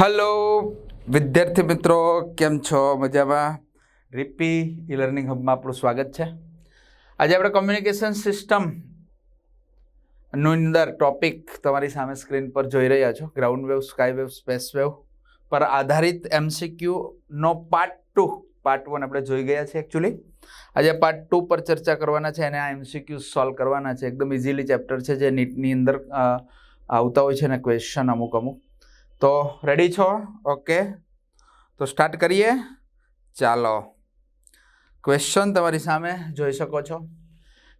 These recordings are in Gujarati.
હલો વિદ્યાર્થી મિત્રો, કેમ છો? મજામાં? રીપી ઈ લર્નિંગ હબમાં આપણું સ્વાગત છે. આજે આપણે કોમ્યુનિકેશન સિસ્ટમનું અંદર ટોપિક તમારી સામે સ્ક્રીન પર જોઈ રહ્યા છો. Ground wave sky wave space wave પર આધારિત એમસીક્યુ નો પાર્ટ ટુ પાર્ટ વન આપણે જોઈ ગયા છે એકચ્યુઅલી આજે પાર્ટ ટુ પર ચર્ચા કરવાના છે અને આ એમસીક્યુ સોલ્વ કરવાના છે. એકદમ ઇઝીલી ચેપ્ટર છે જે નીટની અંદર આવતા હોય છે ને ક્વેશ્ચન અમુક અમુક. તો રેડી છો? ઓકે તો સ્ટાર્ટ કરીએ. ચાલો. ક્વેશ્ચન તમારી સામે જોઈ શકો છો.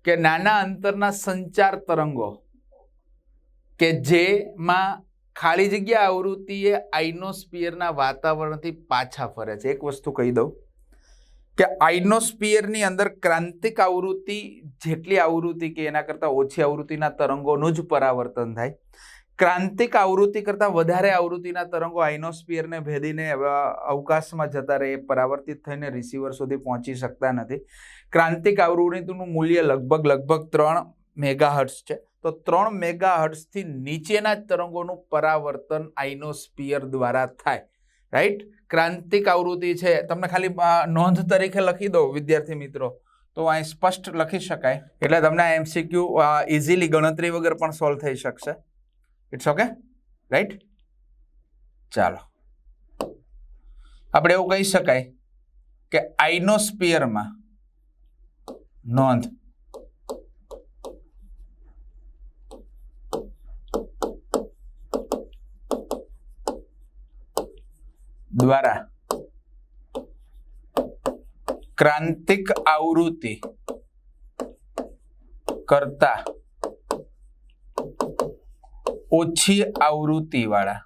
કે નાના અંતરના સંચાર તરંગો કે જેમાં ખાલી જગ્યા આવૃત્તિ એ આઇનોસ્પિયરના વાતાવરણથી પાછા ફરે છે. એક વસ્તુ કહી દઉં. કે આઇનોસ્પિયરની અંદર ક્રાંતિક આવૃત્તિ જેટલી આવૃત્તિ કે એના કરતાં ઓછી આવૃત્તિના તરંગોનું જ પરાવર્તન થાય. ક્રાંતિક આવૃત્તિ કરતાં વધારે આવૃત્તિના તરંગો આઇનોસ્પિયરને ભેદીને અવકાશમાં જતા રહે, પરાવર્તિત થઈને રિસીવર સુધી પહોંચી શકતા નથી. ક્રાંતિક આવૃત્તિનું મૂલ્ય લગભગ લગભગ ત્રણ મેગાહર્ટ્સ છે. તો ત્રણ મેગાહર્ટ્સથી નીચેના જ તરંગોનું પરાવર્તન આઇનોસ્પિયર દ્વારા થાય. રાઈટ? ક્રાંતિક આવૃત્તિ છે. તમને ખાલી નોંધ તરીકે લખી દો, વિદ્યાર્થી મિત્રો. તો અહીં સ્પષ્ટ લખી શકાય. એટલે તમને આ એમસીક્યુ ઇઝીલી ગણતરી વગર પણ સોલ્વ થઈ શકશે. ઇટ્સ ઓકે રાઈટ ચાલો. આપણે એવું કહી શકાય કે આઇનોસ્પિયરમાં નોંધ દ્વારા ક્રાંતિક આવૃત્તિ કરતા ઓછી આવૃત્તિ વાળા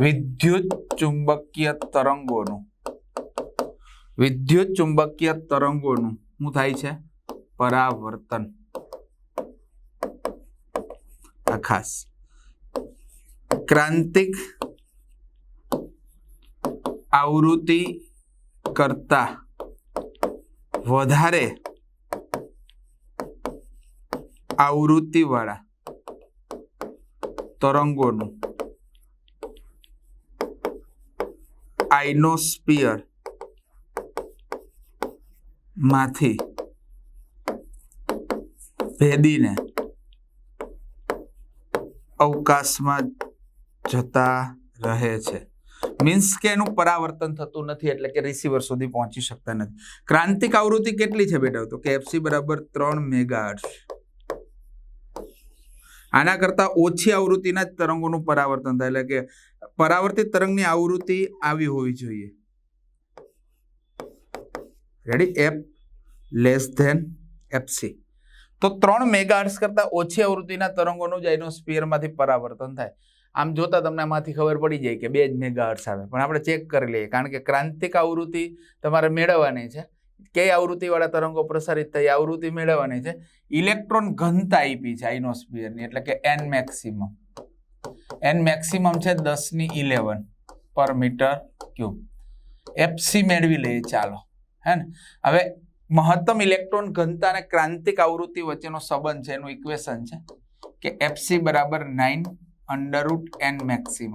વિદ્યુત ચુંબકીય તરંગોનું. વિદ્યુત ચુંબકીય તરંગોનું શું થાય છે? પરાવર્તન. આ ખાસ. ક્રાંતિક આવૃત્તિ કરતા વધારે આવૃત્તિવાળા તરંગોનું. આઇનોસ્પિયરમાંથી ભેદીને અવકાશમાં જતા રહે છે. મીન્સ કે એનું પરાવર્તન થતું નથી, એટલે કે રિસીવર સુધી પહોંચી શકતા નથી. ક્રાંતિક આવૃત્તિ કેટલી છે બેટા? તો કે એફસી બરાબર ત્રણ મેગાહર્ટ્ઝ આના કરતાં ઓછી આવૃત્તિના જ તરંગોનું પરાવર્તન થાય. એટલે કે પરાવર્તિત તરંગની આવૃત્તિ આવી હોવી જોઈએ. Ready F less than FC તો ત્રણ મેગાહર્ટ્ઝ કરતાં ઓછી આવૃત્તિના તરંગોનું જ આઇનોસ્ફિયરમાંથી પરાવર્તન થાય. આમ જોતા તમને આમાંથી ખબર પડી જાય કે બે જ મેગાહર્ટ્ઝ આવે. પણ આપણે ચેક કરી લઈએ. કારણ કે ક્રાંતિક આવૃત્તિ તમારે મેળવવાની છે. કઈ આવૃત્તિવાળા તરંગો પ્રસારિત થઈ, આવૃત્તિ મેળવવાની છે? ઇલેક્ટ્રોન ઘનતા આપી છે આઇનોસ્ફિયરની, એટલે કે એન મેક્સિમમ એન મેક્સિમમ છે દસની ઇલેવન પર મીટર ક્યુબ. એફસી મેળવી લઈએ, ચાલો. હે ને? હવે મહત્તમ ઇલેક્ટ્રોન ઘનતા અને ક્રાંતિક આવૃત્તિ વચ્ચેનો સંબંધ છે, એનું ઇક્વેશન છે કે એફસી બરાબર nine under root N maximum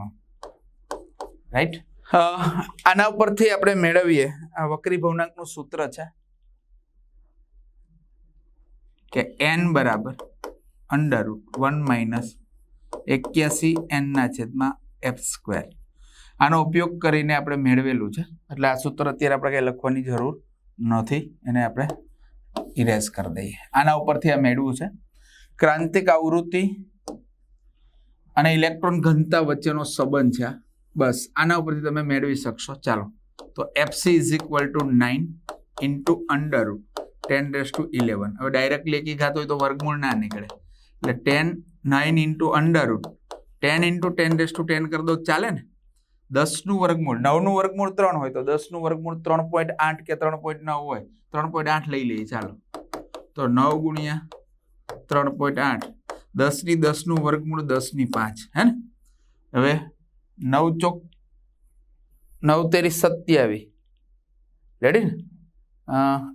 right આના ઉપરથી આપણે મેળવીએ. આ વક્રી ભવનાંકનું સૂત્ર છે કે એન બરાબર અંડરરૂટ વન માઇનસ એક્યાસી એનના છેદમાં એફ સ્ક્વેર આનો ઉપયોગ કરીને આપણે મેળવેલું છે. એટલે આ સૂત્ર અત્યારે આપણે કંઈ લખવાની જરૂર નથી. એને આપણે ઇરેઝ કરી દઈએ. આના ઉપરથી આ મેળવું છે. ક્રાંતિક આવૃત્તિ અને ઇલેક્ટ્રોન ઘનતા વચ્ચેનો સંબંધ છે આ. બસ, આના ઉપરથી તમે મેળવી શકશો. ચાલો, તો FC is equal to nine into under ten raise to eleven હવે ડાયરેક્ટલી એકી ઘાત હોય તો વર્ગમૂળ ના નીકળે. એટલે ten nine into under ten into ten raise to ten કરી દો, ચાલે ને? દસનું વર્ગમૂળ, નવનું વર્ગમૂળ ત્રણ હોય તો દસનું વર્ગમૂળ ત્રણ પોઈન્ટ આઠ કે ત્રણ પોઈન્ટ નવ હોય, ત્રણ પોઈન્ટ આઠ લઈ લઈએ, ચાલો. તો નવ ગુણ્યા ત્રણ પોઈન્ટ આઠ, દસની દસનું વર્ગમૂળ દસની પાંચ, હે ને? હવે નવ ચોક નવ તેરી સત્યાવીસ રેડી ને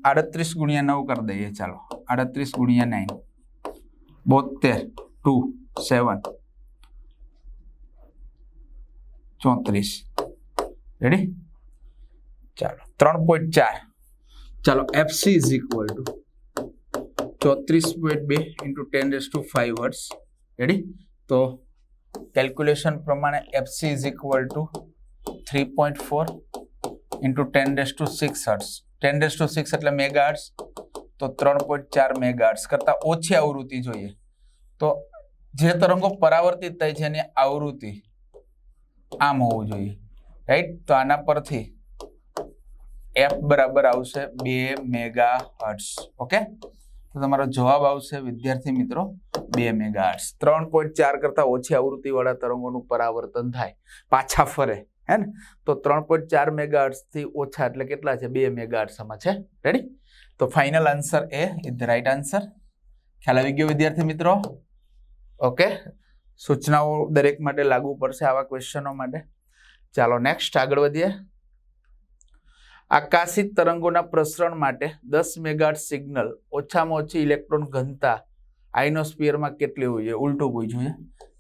આડત્રીસ ગુણ્યા નવ કરી દઈએ ચાલો આડત્રીસ ગુણ્યા નાઇન બોતેર ટુ સેવન ચોત્રીસ રેડી ચાલો ત્રણ પોઈન્ટ ચાર ચાલો એફસી ઇઝ ઇક્વલ ટુ ચોત્રીસ પોઈન્ટ બે into ten raise to five hertz ready તો કેલ્ક્યુલેશન પ્રમાણે FC is equal to three point four into ten raise to six hertz ten raise to six એટલે મેગા હર્ટ્સ તો ત્રણ પોઈન્ટ ચાર મેગા હર્ટ્સ કરતાં ઓછી આવૃત્તિ જોઈએ. તો જે તરંગો પરાવર્તિત થાય છે એની આવૃત્તિ આમ હોવું જોઈએ. રાઈટ તો આના પરથી એફ બરાબર આવશે બે મેગા હર્ટ્સ ઓકે તો તમારો જવાબ આવશે, વિદ્યાર્થી મિત્રો, બે મેગા હર્ટ્સ ત્રણ પોઈન્ટ ચાર કરતાં ઓછી આવૃત્તિવાળા તરંગોનું પરાવર્તન થાય. પાછા ફરે, હે ને? તો ત્રણ પોઈન્ટ ચાર મેગા આર્ટ્સથી ઓછા એટલે કેટલા છે? બે મેગા હર્ટ્સમાં છે. રેડી તો final answer A is the right answer ખ્યાલ આવી ગયો, વિદ્યાર્થી મિત્રો? ઓકે સૂચનાઓ દરેક માટે લાગુ પડશે આવા ક્વેશ્ચનો માટે. ચાલો નેક્સ્ટ આગળ વધીએ. આકાશી તરંગોના પ્રસરણ માટે દસ મેગાટ સિગ્નલ ઓછામાં ઓછી ઇલેક્ટ્રોન ઘનતા આઈનોસ્ફિયરમાં કેટલી હોય છે? ઉલટું પૂછ્યું છે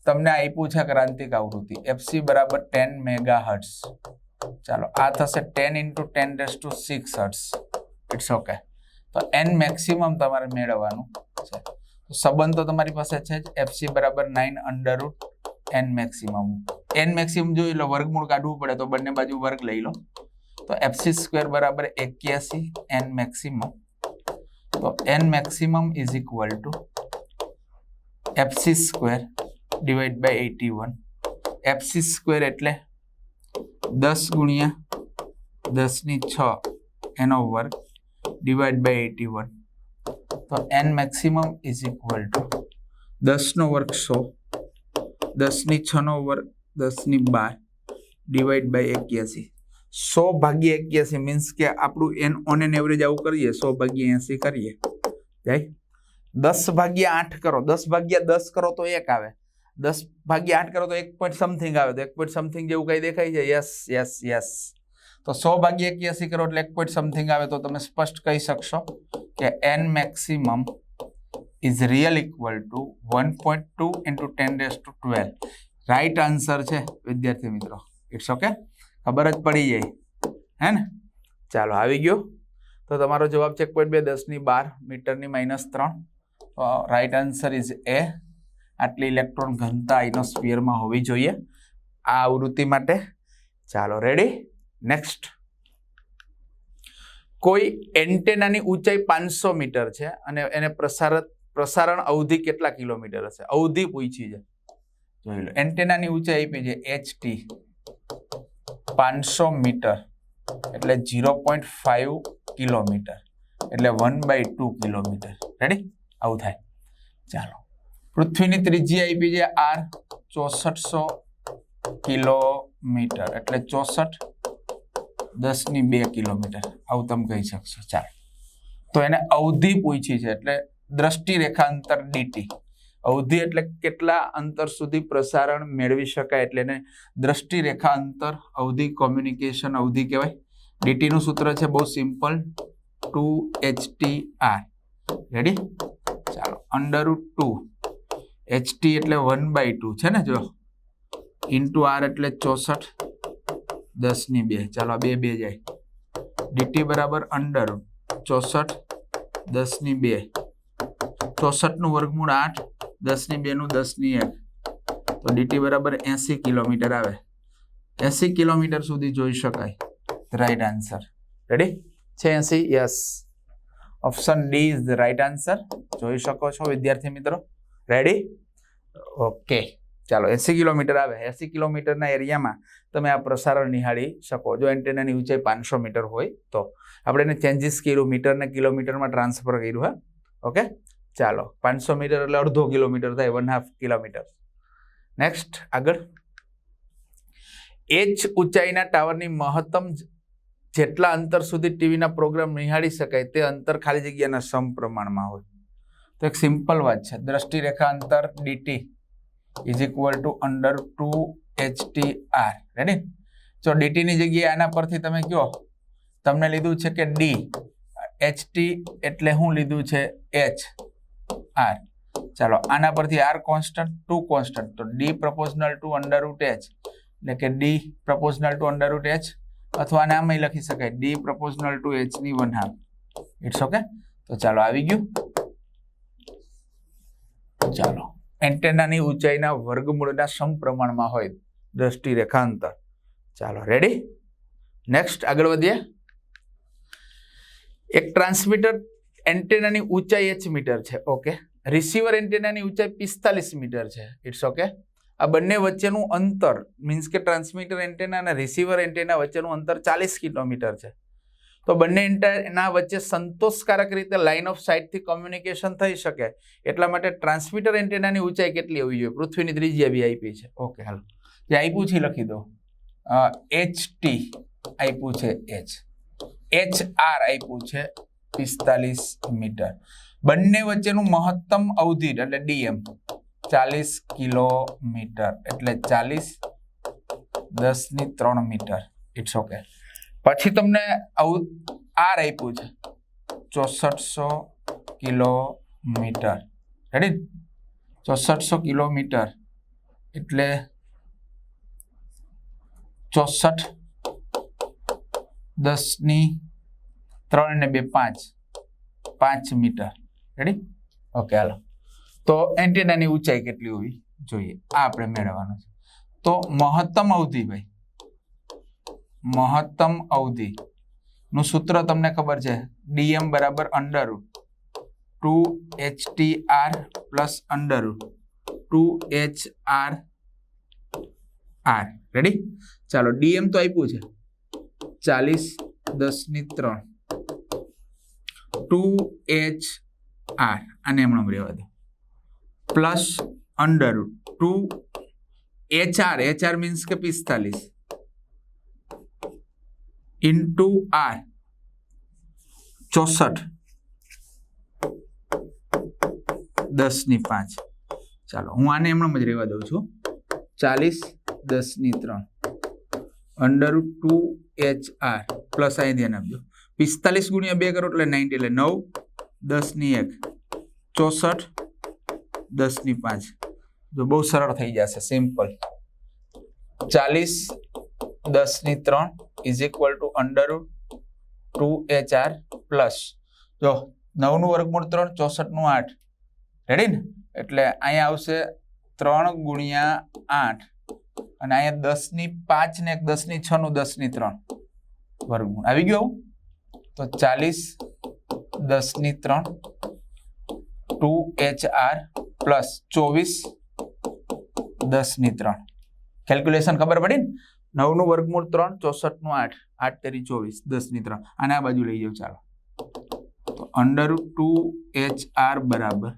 તમને આપ્યું છે ક્રાંતિક આવૃત્તિ. એફસી બરાબર ટેન મેગા હર્ટ્સ ચાલો, આ થશે ten into ten raise to six hertz it's okay તો એન મેક્સિમમ તમારે મેળવવાનું છે. તો સંબંધ તો તમારી પાસે છે જ. એફસી બરાબર nine under root N maximum N maximum જોઈ લો, વર્ગમૂળ કાઢવું પડે તો બંને બાજુ વર્ગ લઈ લો. તો એફસી સ્ક્વેર બરાબર એક્યાસી એન મેક્સિમમ તો N maximum is equal to FC square divide by eighty one FC square એટલે દસ ગુણ્યા દસની છ એનો વર્ગ ડિવાઈડ બાય એટી વન તો N maximum is equal to દસનો વર્ગ સો દસની છનો વર્ગ દસની બાર ડિવાઈડ બાય એક્યાસી સો ભાગ્યા એક્યાસી મીન્સ કે આપણું એન ઓન એન એવરેજ આવું કરીએ, સો ભાગ્યા એસી કરીએ. જાય દસ ભાગ્યા આઠ કરો, દસ ભાગ્યા દસ કરો તો એક આવે. દસ ભાગ્યા આઠ કરો તો એક પોઈન્ટ સમથિંગ આવે, તો એક પોઈન્ટ સમથિંગ જેવું કઈ દેખાય છે? યસ યસ યસ તો સો ભાગ્યા એક્યાસી કરો એટલે એક પોઈન્ટ સમથિંગ આવે તો તમે સ્પષ્ટ કહી શકશો કે N maximum is real equal to one point two into ten raise to twelve right answer છે, વિદ્યાર્થી મિત્રો. ઇટ્સ ઓકે ખબર જ પડી જાય. હે ને? ચાલો, આવી ગયો. તો તમારો જવાબ એક પોઈન્ટ બે દસની બાર મીટરની માઇનસ ત્રણ. રાઈટ આન્સર ઇઝ એ આટલી ઇલેક્ટ્રોન ઘનતા આઇનોસ્ફિયરમાં હોવી જોઈએ. આ આવૃત્તિ માટે. ચાલો રેડી નેક્સ્ટ કોઈ એન્ટેનાની ઊંચાઈ પાંચસો મીટર છે અને એને પ્રસારત પ્રસારણ અવધિ કેટલા કિલોમીટર હશે? અવધિ પૂછી છે. જોઈ લો. એન્ટેનાની ઊંચાઈ આપી છે એચ ટી પાંચસો મીટર, એટલે ઝીરો પોઈન્ટ ફાઈવ કિલોમીટર, એટલે one by two kilometre. Ready આવું થાય. ચાલો. પૃથ્વીની ત્રિજ્યા આપી છે આર ચોસઠસો કિલોમીટર, એટલે ચોસઠ દસની બે કિલોમીટર. આવું તમે કહી શકશો. ચાલો. તો એને અવધિ પૂછી છે, એટલે દ્રષ્ટિ રેખાંતર ડીટી. અવધિ એટલે કેટલા અંતર સુધી પ્રસારણ મેળવી શકાય એટલે એને દ્રષ્ટિ રેખા અંતર અવધિ કોમ્યુનિકેશન અવધિ કહેવાય ડીટીનું સૂત્ર છે બહુ simple two H T R ready ચાલો અંડર ટુ એચ ટી એટલે વન બાય ટુ છે ને, જો. ઇન્ટુ આર એટલે ચોસઠ દસની બે. ચાલો બે બે જાય. ડીટી બરાબર અંડર ચોસઠ દસની બે. ચોસઠનું વર્ગમૂળ આઠ દસની બેનું દસની એક. તો ડીટી બરાબર એસી કિલોમીટર આવે. એસી કિલોમીટર સુધી જોઈ શકાય. રાઈટ આન્સર રેડી છે એસી? Yes option D is right answer જોઈ શકો છો વિદ્યાર્થી મિત્રો. રેડી ઓકે ચાલો, એસી કિલોમીટર આવે. એસી કિલોમીટરના એરિયામાં તમે આ પ્રસારણ નિહાળી શકો. જો એન્ટેનાની ઊંચાઈ પાંચસો મીટર હોય તો. આપણે એને ચેન્જીસ કર્યું. મીટરને કિલોમીટરમાં ટ્રાન્સફર કર્યું, હા? ઓકે ચાલો, પાંચસો મીટર એટલે અડધો કિલોમીટર થાય વન હાફ કિલોમીટર. નેક્સ્ટ આગળ. એચ ઊંચાઈના ટાવરની મહત્તમ જેટલા અંતર સુધી ટીવીના પ્રોગ્રામ નિહાળી શકાય તે અંતર ખાલી જગ્યાના સમપ્રમાણમાં હોય. તો એક સિમ્પલ વાત છે, દ્રષ્ટિરેખા અંતર DT is equal to under two H T R ready જો ડીટીની જગ્યાએ આના પરથી તમે કહો તમને લીધું છે કે ડી એચ ટી એટલે હું લીધું છે એચ આર ચાલો, આના પરથી આર કોન્સ્ટન્ટ ટુ કોન્સ્ટન્ટ તો D proportional to under root H એટલે કે D proportional to under root H અથવા આને આમાં લખી શકાય. ડી પ્રપોઝનલ ટુ એચની વન હાફ ઇટ્સ ઓકે તો ચાલો, આવી ગયું. ચાલો, એન્ટેનાની ઊંચાઈના વર્ગમૂળના સમપ્રમાણમાં હોય દ્રષ્ટિ રેખાંતર ચાલો રેડી નેક્સ્ટ આગળ વધીએ. એક ટ્રાન્સમીટર એન્ટેનાની ઊંચાઈ એચ મીટર છે, ઓકે? રિસીવર એન્ટેનાની ઊંચાઈ પિસ્તાલીસ મીટર છે. ઇટ્સ ઓકે આ બંને વચ્ચેનું અંતર મીન્સ કે ટ્રાન્સમીટર એન્ટેના અને રિસીવર એન્ટેના વચ્ચેનું અંતર ચાલીસ કિલોમીટર છે. તો બંને એન્ટેના વચ્ચે સંતોષકારક રીતે લાઇન ઓફ સાઇટથી કોમ્યુનિકેશન થઈ શકે. એટલા માટે ટ્રાન્સમીટર એન્ટેનાની ઊંચાઈ કેટલી હોવી જોઈએ? પૃથ્વીની ત્રિજ્યા બી આપી છે. Okay hello. જે આપ્યું છે લખી દો. એચ ટી આપ્યું છે એચ એચ આર આપ્યું છે પિસ્તાલીસ મીટર. બંને વચ્ચેનું મહત્તમ અવધિ એટલે ડીએમ ચાલીસ કિલોમીટર એટલે ચાલીસ દસની ત્રણ મીટર. ઇટ્સ ઓકે પછી તમને આર આપ્યું છે. ચોસઠસો કિલોમીટર. રેડી ચોસઠસો કિલોમીટર એટલે ચોસઠ દસની ત્રણ ને બે પાંચ. પાંચ મીટર. રેડી ઓકે હાલો. તો એન્ટેનાની ઊંચાઈ કેટલી હોવી જોઈએ? આ આપણે મેળવવાનું છે. તો મહત્તમ અવધિ ભાઈ. મહત્તમ અવધિ. નું સૂત્ર તમને ખબર છે? ડીએમ બરાબર under two H T R plus under two H R R ready ચાલો ડીએમ તો આપ્યું છે. ચાલીસ દસની ત્રણ. ટુ એચ આર આને એમણે રહેવા દો. Plus under two H R H R means કે પિસ્તાલીસ. ઇન્ટુ આર, ચોસઠ. દસની પાંચ. ચાલો, હું આને એમણે જ રહેવા દઉં છું. ચાલીસ દસની ત્રણ. Under two H R, plus અહીં ધ્યાન આપજો. પિસ્તાલીસ ગુણ્યા બે કરો એટલે નાઇન્ટી એટલે નવ દસની એક, ચોસઠ, દસની પાંચ. જો બહુ સરળ થઈ જશે સિમ્પલ ચાલીસ, દસની ત્રણ is equal to under two H R plus જો નવનું વર્ગમૂળ ત્રણ, ચોસઠનું આઠ. રેડી ને? એટલે અહીંયા આવશે ત્રણ ગુણ્યા આઠ. અને અહીંયા દસની પાંચ ને એક, દસની છ નું દસની ત્રણ. વર્ગમૂળ. આવી ગયું? તો ચાલીસ, દસની ત્રણ, ટુ એચ આર પ્લસ ચોવીસ, દસની ત્રણ. કેલ્ક્યુલેશન ખબર પડી ને? નવનું વર્ગમૂળ ત્રણ, ચોસઠનું આઠ. આઠ તેરી ચોવીસ, દસની ત્રણ. અને આ બાજુ લઈ જાઓ, ચાલો. તો અંડર ટુ એચ આર બરાબર.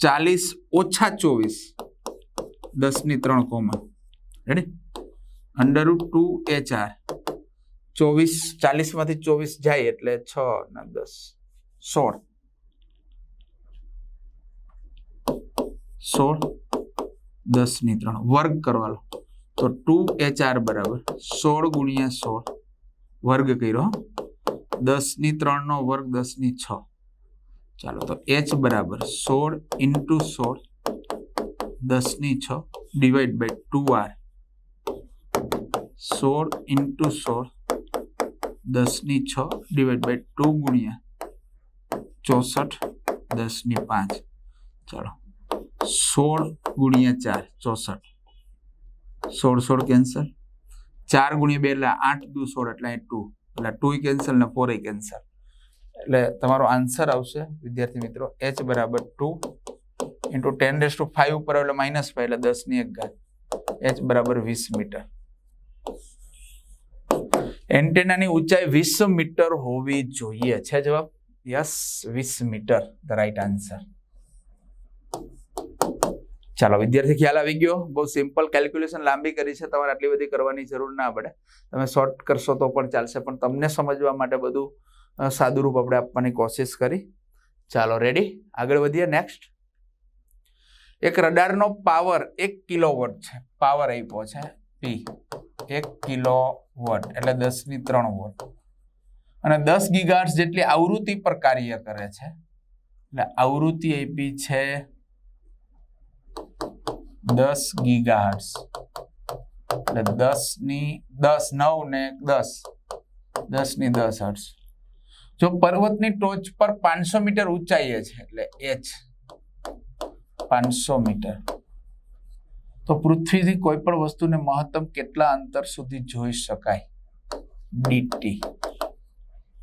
ચાલીસ ઓછા ચોવીસ, દસની ત્રણ common ready under two H R ચોવીસ, ચાલીસમાંથી ચોવીસ જાય એટલે છ, ને દસ, સોળ. સોળ, દસની ત્રણ. વર્ગ કરવાનો તો ટુ એચ આર બરાબર. સોળ ગુણ્યા સોળ. વર્ગ કર્યો. દસની ત્રણ નો વર્ગ દસની છ. ચાલો, તો એચ બરાબર સોળ ઇન્ટુ સોળ, દસની છ, ડિવાઈડ બાય ટુ આર. સોળ ઇન્ટુ સોળ દસની છ ડિવાઈડ બાય ટુ ગુણ્યા ચોસઠ દસની પાંચ. ચાલો, સોળ ગુણ્યા ચાર, ચોસઠ. સોળ સોળ કેન્સલ ચાર ગુણ્યા બે એટલે આઠ દુ સોળ એટલે અહીં ટુ એટલે ટુ કેન્સલ ને ફોર કેન્સલ એટલે તમારો આન્સર આવશે, વિદ્યાર્થી મિત્રો એચ બરાબર two into ten raise to five ઉપર એટલે માઇનસ ફાઈવ એટલે દસની એક ઘાત. એચ બરાબર વીસ મીટર. એન્ટેનાની ઊંચાઈ વીસ મીટર હોવી જોઈએ. છે જવાબ? યસ, વીસ મીટર. ધ રાઈટ આન્સર ચાલો, વિદ્યાર્થી, ખ્યાલ આવી ગયો? બહુ સિમ્પલ કેલ્ક્યુલેશન લાંબી કરી છે. તમારે આટલી બધી કરવાની જરૂર ના પડે. તમે શોર્ટ કરશો તો પણ ચાલશે. પણ તમને સમજવા માટે બધું સાદુરૂપ આપણે આપવાની કોશિશ કરી. ચાલો રેડી આગળ વધીએ. નેક્સ્ટ એક રડારનો પાવર એક કિલો વોટ છે. પાવર આપ્યો છે. પી એક કિલો વોટ, એટલે દસની ત્રણ વોટ. અને દસ ગીગાહર્ટ્ઝ જેટલી આવૃત્તિ પર કાર્ય કરે છે, એટલે આવૃત્તિ આપી છે દસ ગીગાહર્ટ્ઝ એટલે દસની, દસ, નવ ને દસ. દસની દસ હર્ટ્સ જો પર્વતની ટોચ પર પાંચસો મીટર ઊંચાઈએ છે, એટલે એચ. પાંચસો મીટર. તો પૃથ્વીથી કોઈ પણ વસ્તુને મહત્તમ કેટલા અંતર સુધી જોઈ શકાય? ડીટી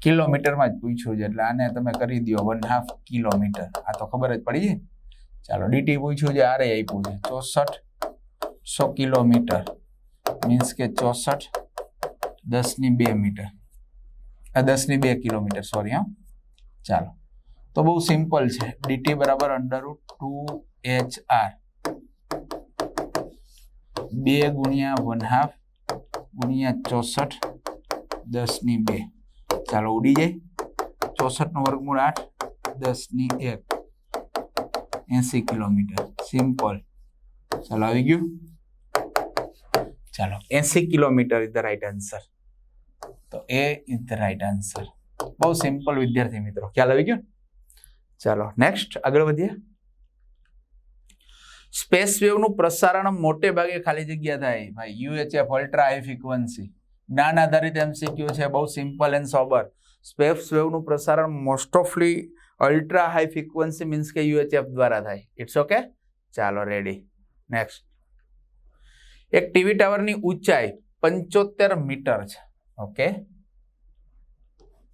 કિલોમીટરમાં જ પૂછ્યું છે, એટલે આને તમે કરી દો વન હાફ કિલોમીટર. આ તો ખબર જ પડી જાય. ચાલો ડીટી પૂછ્યું છે, આરે આપ્યું છે. ચોસઠ સો કિલોમીટર. મીન્સ કે ચોસઠ દસની બે મીટર. દસની બે કિલોમીટર સોરી હા. ચાલો. તો બહુ સિમ્પલ છે. ડીટી બરાબર અંડર ટુ એચ આર બે ગુણ્યા વન હાફ ગુણ્યા ચોસઠ દસની બે. ચાલો ઉડી જાય. ચોસઠ નો વર્ગમૂળ આઠ, દસની એક. એસી કિલોમીટર. સિમ્પલ ચાલો આવી ગયું. ચાલો, એસી kilometre is the right answer તો A is the right answer બહુ સિમ્પલ વિદ્યાર્થી મિત્રો. ખ્યાલ આવી ગયો? ચાલો નેક્સ્ટ આગળ વધીએ. સ્પેસ વેવનું પ્રસારણ મોટે ભાગે ખાલી જગ્યા થાય. ભાઈ, યુએચએફ અલ્ટ્રા હાઈ ફ્રિકવન્સી જ્ઞાન આધારિત એમસીક્યુ છે, બહુ સિમ્પલ એન્ડ સોબર સ્પેસ વેવનું પ્રસારણ મોસ્ટ ઓફલી અલ્ટ્રા હાઈ ફ્રિકવન્સી મીન્સ કે યુએચએફ દ્વારા થાય. ઇટ્સ ઓકે ચાલો રેડી નેક્સ્ટ એક ટીવી ટાવરની ઊંચાઈ પંચોતેર મીટર છે. Okay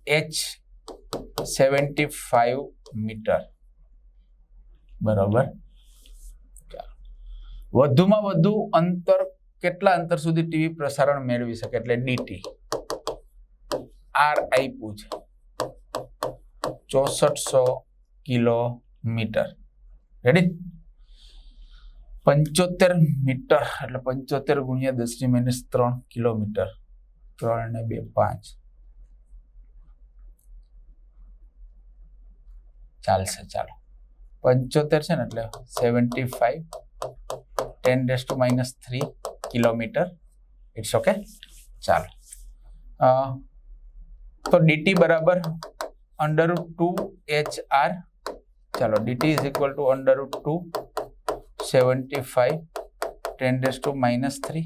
H seventy five metre બરોબર? વધુમાં વધુ અંતર, કેટલા અંતર સુધી ટીવી પ્રસારણ મેળવી શકે એટલે ડીટી. આર આપ્યું છે ચોસઠસો કિલોમીટર. રેડી પંચોતેર મીટર એટલે પંચોતેર ગુણ્યા દસની માઇનસ ત્રણ કિલોમીટર. ત્રણ ને બે, પાંચ. ચાલશે, ચાલો. પંચોતેર છે ને એટલે seventy five ten raise to minus three kilometre it's okay ચાલો અ, તો ડીટી બરાબર અંડર ટુ એચ આર ચાલો DT is equal to under two seventy five ten raise to minus three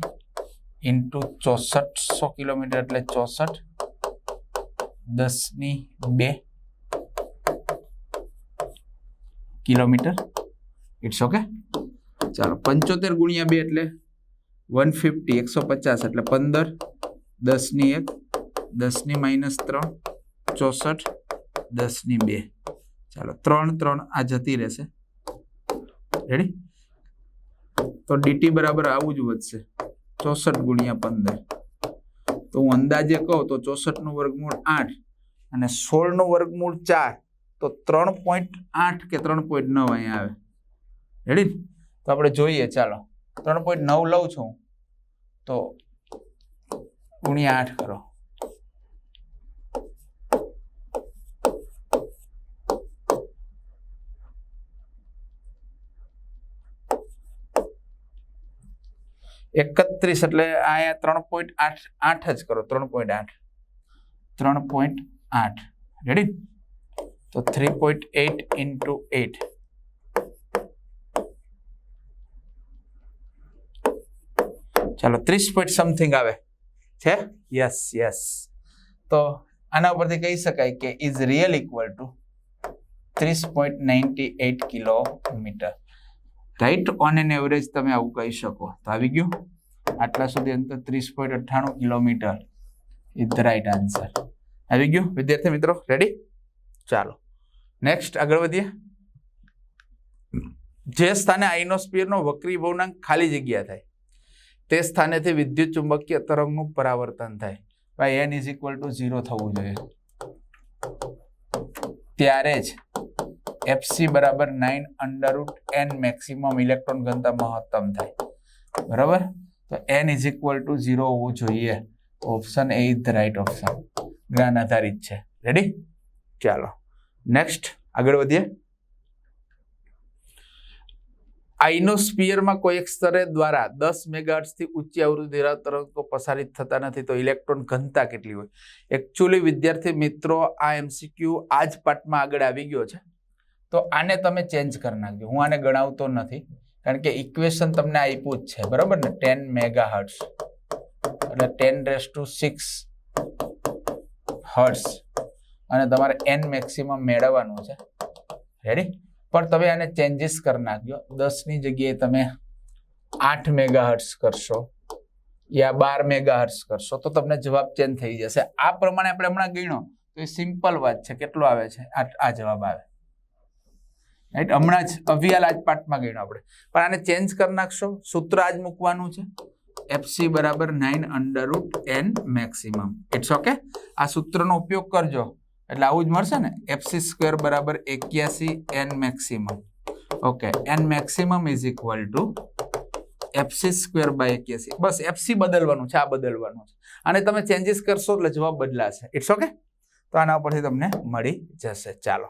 into ચોસઠસો kilometre એટલે ચોસઠ દસની બે કિલોમીટર ઇટ્સ ઓકે ચાલો, પંચોતેર ગુણ્યા બે એટલે વન ફિફ્ટી એકસો પચાસ, એટલે પંદર, દસની એક, દસની માઇનસ ત્રણ, ચોસઠ, દસની બે. ચાલો, ત્રણ ત્રણ આ જતી રહેશે. રેડી તો ડીટી બરાબર આવું જ વધશે. ચોસઠ ગુણ્યા પંદર. તો હું અંદાજે કહું તો ચોસઠનું વર્ગમૂળ આઠ અને સોળનું વર્ગમૂળ ચાર. તો ત્રણ પોઈન્ટ આઠ કે ત્રણ પોઈન્ટ નવ અહીંયા આવે. રેડી તો આપણે જોઈએ, ચાલો. ત્રણ પોઈન્ટ નવ લઉં છું. તો ગુણ્યા આઠ કરો. એકત્રીસ એટલે અહીંયા ત્રણ પોઈન્ટ આઠ આઠ જ કરો, ત્રણ પોઈન્ટ આઠ. ત્રણ પોઈન્ટ આઠ. રેડી તો three point eight into eight ચાલો, ત્રીસ પોઈન્ટ સમથિંગ આવે. છે? યસ યસ તો આના ઉપરથી કહી શકાય કે ઇઝ રિયલ ઇક્વલ ટુ ત્રીસ point ninety eight kilometre. Right on an average તમે આવું કહી શકો. તો આવી ગયું. આટલા સુધી અંતર ત્રીસ પોઈન્ટ અઠ્ઠાણું kilometre is the right answer આવી ગયું, વિદ્યાર્થી મિત્રો રેડી ચાલો નેક્સ્ટ આગળ વધીએ. જે સ્થાને આઇનોસ્ફિયરનો વક્રી ભવનાંક ખાલી જગ્યા થાય. તે સ્થાનેથી વિદ્યુત ચુંબકીય તરંગનું પરાવર્તન થાય. ભાઈ N is equal to zero થવું જોઈએ. ત્યારે જ એફસી બરાબર nine under root N maximum electron ઘનતા મહત્તમ થાય. બરાબર? તો N is equal to zero હોવું જોઈએ. Option A is the right option જ્ઞાન આધારિત છે. રેડી ચાલો. નેક્સ્ટ આગળ વધીએ. આઇનોસ્ફિયરમાં કોઈ એક સ્તરે દ્વારા દસ મેગાહર્ટ્ઝથી ઊંચી આવૃત્તિ ધરાવતા તરંગો પ્રસારિત થતા નથી, તો ઇલેક્ટ્રોન ઘનતા કેટલી હોય? એકચ્યુઅલી વિદ્યાર્થી મિત્રો, આ એમસીક્યુ આ જ પાર્ટમાં આગળ આવી ગયો છે. તો આને તમે ચેન્જ કરી નાખજો. હું આને ગણાવતો નથી, કારણ કે ઇક્વેશન તમને આપ્યું જ છે. બરાબર ને? ટેન મેગા હર્ટ્સ એટલે ten raise to six hertz અને તમારે એન મેક્સિમમ મેળવવાનું છે. રેડી પણ તમે આને ચેન્જીસ કરી નાખજો દસની જગ્યાએ તમે આઠ મેગા હર્ટ્સ કરશો યા બાર મેગા હર્ટ્સ કરશો તો તમને જવાબ ચેન્જ થઈ જશે. આ પ્રમાણે આપણે હમણાં ગણ્યો. તો એ સિમ્પલ વાત છે. કેટલો આવે છે? આ જવાબ આવે. રાઈટ હમણાં જ અવિયાલ આજ પાર્ટમાં ગણ્યો આપણે. પણ આને ચેન્જ કરી નાખશો. સૂત્ર આજ મૂકવાનું છે. એફસી બરાબર nine under root N maximum it's okay આ સૂત્રનો ઉપયોગ કરજો. એટલે આવું જ મળશે ને? એફસી સ્ક્વેર બરાબર એક્યાસી N maximum okay N maximum is equal to FC square by એક્યાસી. બસ એફસી બદલવાનું છે, આ બદલવાનું છે. અને તમે ચેન્જીસ કરશો એટલે જવાબ બદલાશે. ઇટ્સ ઓકે તો આના ઉપરથી તમને મળી જશે. ચાલો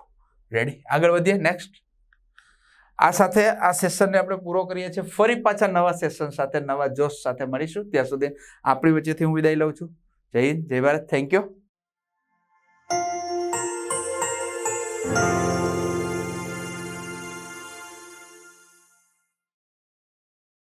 રેડી આગળ વધીએ નેક્સ્ટ આ સાથે આ સેશનને આપણે પૂરો કરીએ છીએ. ફરી પાછા નવા સેશન સાથે, નવા જોશ સાથે મળીશું. ત્યાં સુધી આપણી વચ્ચેથી હું વિદાય લઉં છું. જય હિન્દ, જય ભારત. Thank you